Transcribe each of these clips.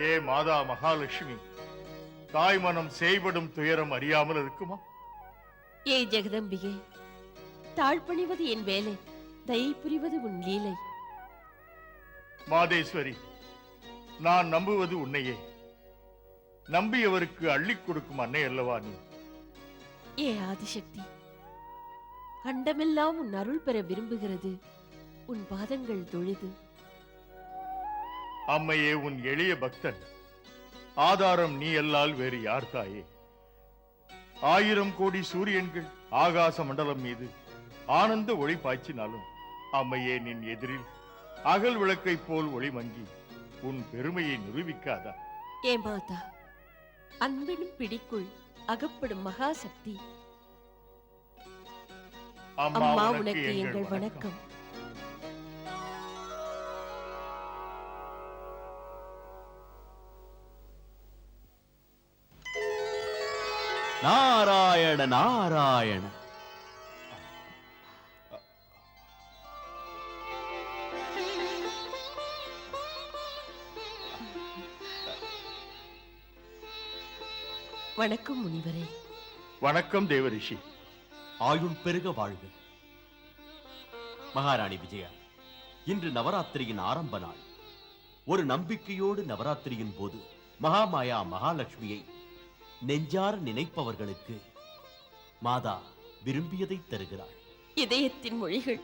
ஏ மாதா மகாலட்சுமி தாய் மனம் செய்படும் துயரம் அறியாமல் இருக்குமா? ஏ ஜெகதம்பிகே தாழ்பணிவது என் வேலை தயை புரிவது உன் லீலை. மாதேஸ்வரி நான் நம்புவது உன்னையே. நம்பியவருக்கு அள்ளிக் கொடுக்கும் அன்னை அல்லவா நீ? ஏ ஆதிசக்தி அண்டமெல்லாம் உன் அருள் பெற விரும்புகிறது உன் பாதங்கள் தொழுது. அம்மையே உன் எளிய பக்தன். ஆதாரம் நீ அல்லால் வேறு யார் தாயே? ஆயிரம் கோடி சூரியன்கள் ஆகாச மண்டலம் மீது ஆனந்த ஒளி பாய்ச்சினாலும் அம்மையே நின் எதிரில் அகல் விளக்கைப் போல் ஒளி மங்கி உன் பெருமையை நிரூபிக்காதா? ஏ மாதா அன்பெனும் பிடிக்குள் அகப்படும் மகாசக்தி. அம்மா உனக்கு எங்கள் வணக்கம். நாராயண நாராயண. வணக்கம் முனிவரே. வணக்கம் தேவரிஷி. ஆயுள் பெருக வாழ்க. மகாராணி விஜயா இன்று நவராத்திரியின் ஆரம்ப நாள். ஒரு நம்பிக்கையோடு நவராத்திரியின் போது மகாமாயா மகாலட்சுமியை நெஞ்சார நினைப்பவர்களுக்கு மாதா விரும்பியதை தருகிறாள். இதயத்தின் மொழிகள்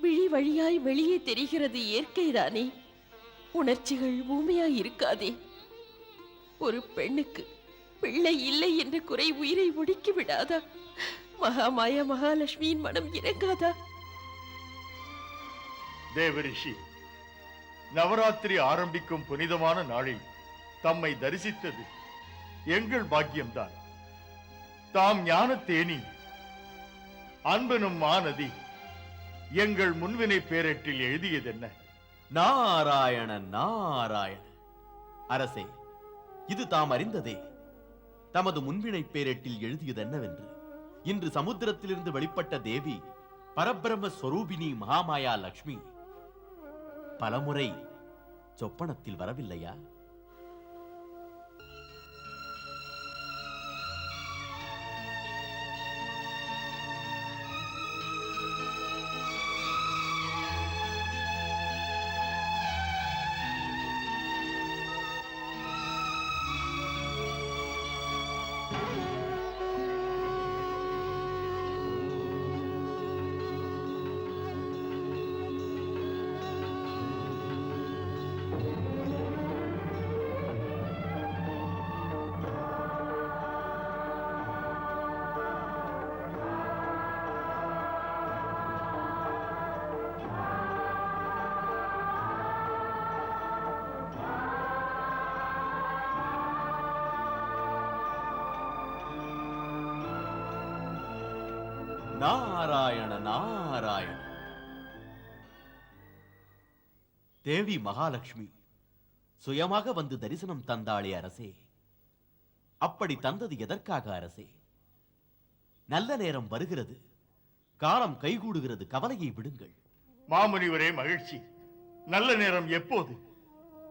விழி வழியாய் வெளியே தெரிகிறது இயற்கைதானே. உணர்ச்சிகள் ஊமையாய் இருக்காதே. ஒரு பெண்ணுக்கு பிள்ளை இல்லை என்ற குறை உயிரை ஒடுக்கி விடாதா? மகாமாயா மகாலட்சுமியின் மனம் இறங்காதா? தேவரிஷி நவராத்திரி ஆரம்பிக்கும் புனிதமான நாளில் தம்மை தரிசித்தது எங்கள் பாக்கியம்தான். தாம் ஞான தேனி அன்பனும் மாநதி எங்கள் முன்வினை பேரட்டில் எழுதியதென்ன? நாராயண நாராயண. அரசே இது தாம் அறிந்ததே. தமது முன்வினை பேரட்டில் எழுதியது என்னவென்று இன்று சமுத்திரத்திலிருந்து வெளிப்பட்ட தேவி பரபிரம ஸ்வரூபிணி மகாமாயா லக்ஷ்மி பலமுறை சொப்பனத்தில் வரவில்லையா? நாராயண நாராயண. தேவி மகாலட்சுமி சுயமாக வந்து தரிசனம் தந்தாளே அரசே. அப்படி தந்தது எதற்காக அரசே? நல்ல நேரம் வருகிறது. காலம் கைகூடுகிறது. கவலையை விடுங்கள். மாமுனிவரே மகிழ்ச்சி. நல்ல நேரம் எப்போது?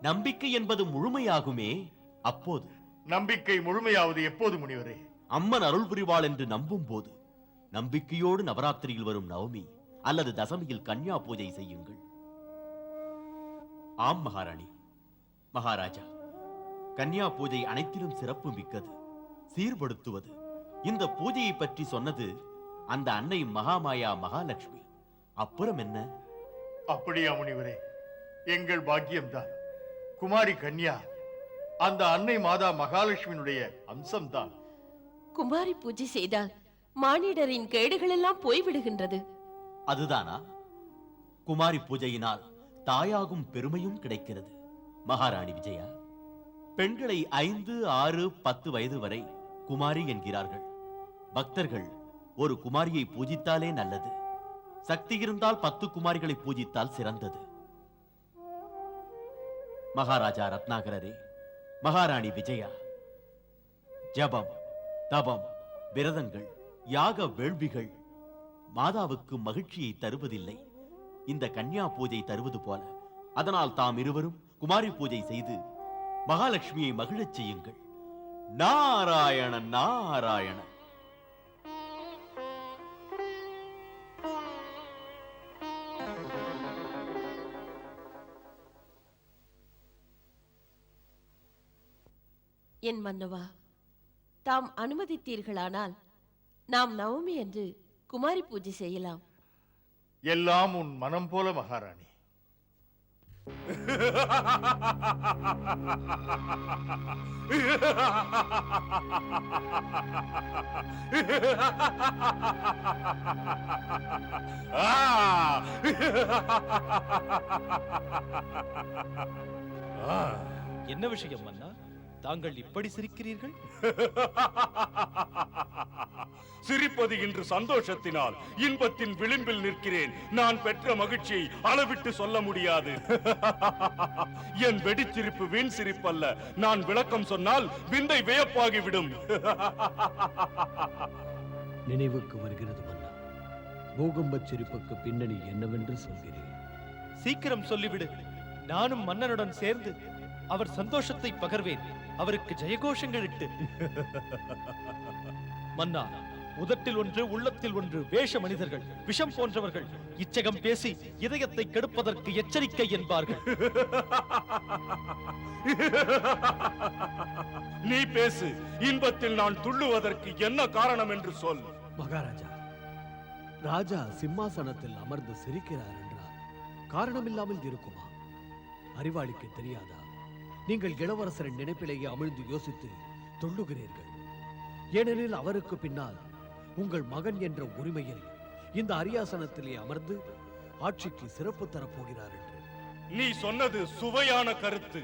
நம்பிக்கை என்பது முழுமையாகுமே அப்போது. நம்பிக்கை முழுமையாவது எப்போது முனிவரே? அம்மன் அருள் புரிவாள் என்று நம்பும் போது. நம்பிக்கையோடு நவராத்திரியில் வரும் நவமி அல்லது தசமியில் கன்யா பூஜை செய்யுங்கள். ஆம் மகாராணி. மகாராஜா கன்யா பூஜை அனைத்திலும் சிறப்பு மிக்கது சீர்படுத்துவது. இந்த பூஜையை பற்றி சொன்னது அந்த அன்னை மகாமாயா மகாலட்சுமி. அப்புறம் என்ன? அப்படியா முனிவரே. எங்கள் பாக்கியம்தான். குமாரி கன்யா அந்த அன்னை மாதா மகாலட்சுமியினுடைய அம்சம்தான். குமாரி பூஜை செய்தால் மானிடரின் கேடுகளெல்லாம் போய்விடுகின்றது. அதுதானா? குமாரி பூஜையினால் தாயாகும் பெருமையும் கிடைக்கிறது. மகாராணி விஜயா பெண்களை ஐந்து ஆறு பத்து வயது வரை குமாரி என்கிறார்கள். பக்தர்கள் ஒரு குமாரியை பூஜித்தாலே நல்லது. சக்தி இருந்தால் பத்து குமாரிகளை பூஜித்தால் சிறந்தது. மகாராஜா ரத்னாகரரே மகாராணி விஜயா ஜபம் தபம் விரதங்கள் யாக வேள்விகள் மாதாவுக்கு மகிழ்ச்சியை தருவதில்லை. இந்த கன்யா பூஜை தருவது போல அதனால் தாம் இருவரும் குமாரி பூஜை செய்து மகாலட்சுமியை மகிழச் செய்யுங்கள். நாராயண நாராயண. என் மன்னவா தாம் அனுமதித்தீர்களானால் நாம் நவமி என்று குமாரி பூஜை செய்யலாம். எல்லாம் உன் மனம் போல மகாராணி. என்ன விஷயம் மன்னா தாங்கள் இப்படி சிரிக்கிறீர்கள்? சிரிப்பது இன்று சந்தோஷத்தினால் இன்பத்தின் விளிம்பில் நிற்கிறேன். நான் பெற்ற மகிழ்ச்சியை அளவிட்டு சொல்ல முடியாது. என் வெடிச்சிரிப்பு வீண் சிரிப்பல்ல. நான் விளக்கம் சொன்னால் விந்தை வியப்பாகிவிடும். நினைவுக்கு வருகிறது மன்னா. பூகம்பச் சிரிப்புக்கு பின்னணி என்னவென்று சொல்கிறேன். சீக்கிரம் சொல்லிவிடு. நானும் மன்னனுடன் சேர்ந்து அவர் சந்தோஷத்தை பகர்வேன். அவருக்கு ஜெயகோஷங்கள் இட்டு. மன்னா உதட்டில் ஒன்று உள்ளத்தில் ஒன்று வேஷ மனிதர்கள் விஷம் போன்றவர்கள் இச்சகம் பேசி இதயத்தை கெடுப்பதற்கு எச்சரிக்கை என்பார்கள். நீ பேசு இன்பத்தில் நான் துள்ளுவதற்கு என்ன காரணம் என்று சொல். மகாராஜா ராஜா சிம்மாசனத்தில் அமர்ந்து சிரிக்கிறார் என்றால் காரணமில்லாமல் இருக்குமா? அறிவாளிக்கு தெரியாதா? நீங்கள் இளவரசரின் நினைப்பிலேயே அமிழ்ந்து யோசித்து துள்ளுகிறீர்கள் ஏனெனில் அவருக்கு பின்னால் உங்கள் மகன் என்ற உரிமையில் இந்த அரியாசனத்திலே அமர்ந்து ஆட்சிக்கு சிறப்பு தரப்போகிறார் என்று. நீ சொன்னது சுவையான கருத்து.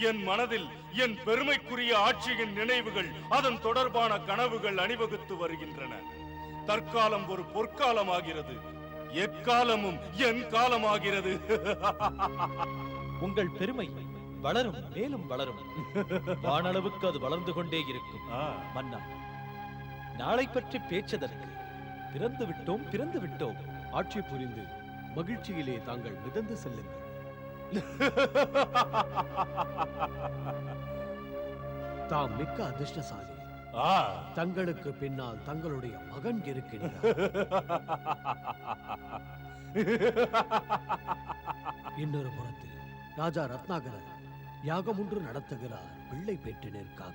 என் மனதில் என் பெருமைக்குரிய ஆட்சியின் நினைவுகள் அதன் தொடர்பான கனவுகள் அணிவகுத்து வருகின்றன. தற்காலம் ஒரு பொற்காலமாகிறது எக்காலமும் என் காலமாகிறது. உங்கள் பெருமை வளரும் மேலும் வளரும். வானளவுக்கு அது வளர்ந்து கொண்டே இருக்கும். மன்னா நாளை பற்றி பேச்சதற்கு பிறந்து விட்டோம் பிறந்து விட்டோம். ஆட்சி புரிந்து மகிழ்ச்சியிலே தாங்கள் மிதந்து செல்லுங்கள். தாம் மிக்க அதிர்ஷ்டசாலி. ஆ, தங்களுக்கு பின்னால் தங்களுடைய மகன் இருக்கின்றார் இன்னொரு புறத்தில் ராஜா ரத்னாகரர் யாகம் ஒன்று நடத்துகிறார் பிள்ளை பேற்றினருக்காக.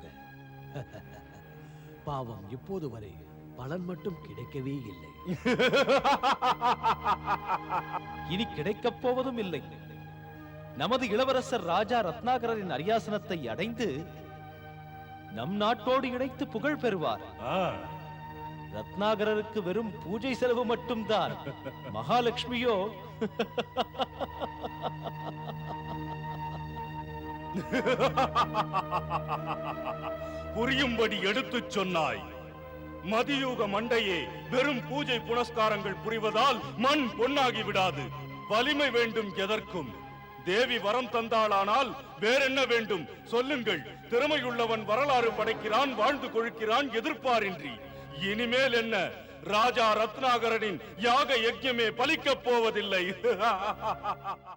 பாவம் இப்போது வரை பலன் மட்டும் கிடைக்கவே இல்லை. இனி கிடைக்கப் போவதும் இல்லை. நமது இளவரசர் ராஜா ரத்னாகரரின் அரியாசனத்தை அடைந்து நம் நாட்டோடு இணைத்து புகழ் பெறுவார். ரத்னாகரருக்கு வெறும் பூஜை செலவு மட்டும்தான். மகாலட்சுமியோ? புரியும்படி எடுத்துச் சொன்னாய். மதியூக மண்டையே வெறும் பூஜை புனஸ்காரங்கள் புரிவதால் மண் பொன்னாகி விடாது. வலிமை வேண்டும் எதற்கும். தேவி வரம் தந்தாளானால் வேறென்ன வேண்டும்? சொல்லுங்கள். திறமையுள்ளவன் வரலாறு படைக்கிறான் வாழ்ந்து கொழுக்கிறான் எதிர்ப்பாரின்றி. இனிமேல் என்ன? ராஜா ரத்னாகரனின் யாக யஜ்யமே பலிக்கப் போவதில்லை.